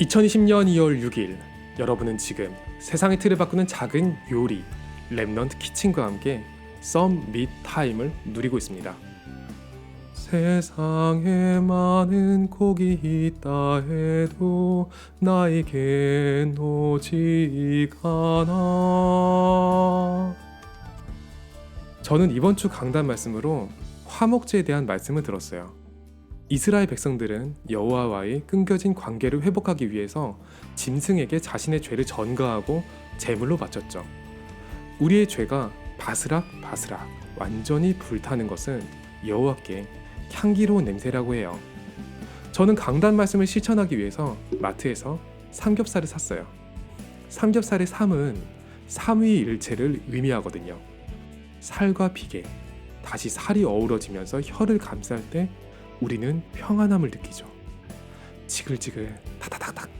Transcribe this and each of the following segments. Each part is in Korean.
2020년 2월 6일 여러분은 지금 세상의 틀을 바꾸는 작은 요리 랩넌트 키친과 함께 썸밋 타임을 누리고 있습니다. 세상에 많은 곡이 있다 해도 나에겐 오직 하나 저는 이번 주 강단 말씀으로 화목제에 대한 말씀을 들었어요. 이스라엘 백성들은 여호와와의 끊겨진 관계를 회복하기 위해서 짐승에게 자신의 죄를 전가하고 제물로 바쳤죠. 우리의 죄가 바스락 바스락 완전히 불타는 것은 여호와께 향기로운 냄새라고 해요. 저는 강단 말씀을 실천하기 위해서 마트에서 삼겹살을 샀어요. 삼겹살의 삼은 삼위일체를 의미하거든요. 살과 비계, 다시 살이 어우러지면서 혀를 감쌀 때 우리는 평안함을 느끼죠. 지글지글 타다닥닥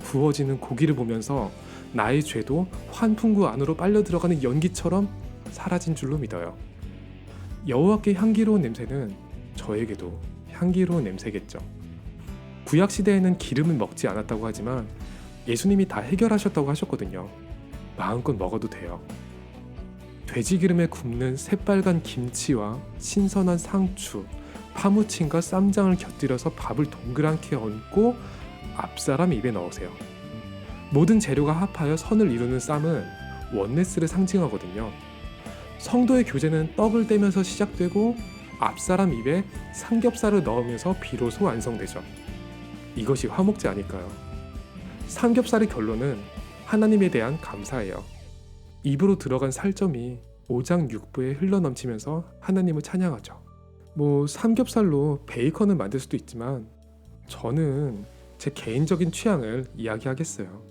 구워지는 고기를 보면서 나의 죄도 환풍구 안으로 빨려 들어가는 연기처럼 사라진 줄로 믿어요. 여호와께 향기로운 냄새는 저에게도 향기로운 냄새겠죠. 구약 시대에는 기름을 먹지 않았다고 하지만 예수님이 다 해결하셨다고 하셨거든요. 마음껏 먹어도 돼요. 돼지 기름에 굽는 새빨간 김치와 신선한 상추, 파무침과 쌈장을 곁들여서 밥을 동그랗게 얹고 앞사람 입에 넣으세요. 모든 재료가 합하여 선을 이루는 쌈은 원네스를 상징하거든요. 성도의 교제는 떡을 떼면서 시작되고 앞사람 입에 삼겹살을 넣으면서 비로소 완성되죠. 이것이 화목제 아닐까요? 삼겹살의 결론은 하나님에 대한 감사예요. 입으로 들어간 살점이 오장 육부에 흘러넘치면서 하나님을 찬양하죠. 뭐 삼겹살로 베이컨을 만들 수도 있지만 저는 제 개인적인 취향을 이야기하겠어요.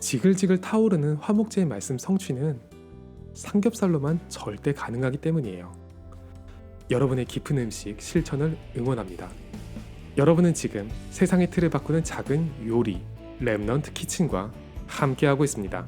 지글지글 타오르는 화목제의 말씀 성취는 삼겹살로만 절대 가능하기 때문이에요. 여러분의 깊은 음식 실천을 응원합니다. 여러분은 지금 세상의 틀을 바꾸는 작은 요리 랩넌트 키친과 함께하고 있습니다.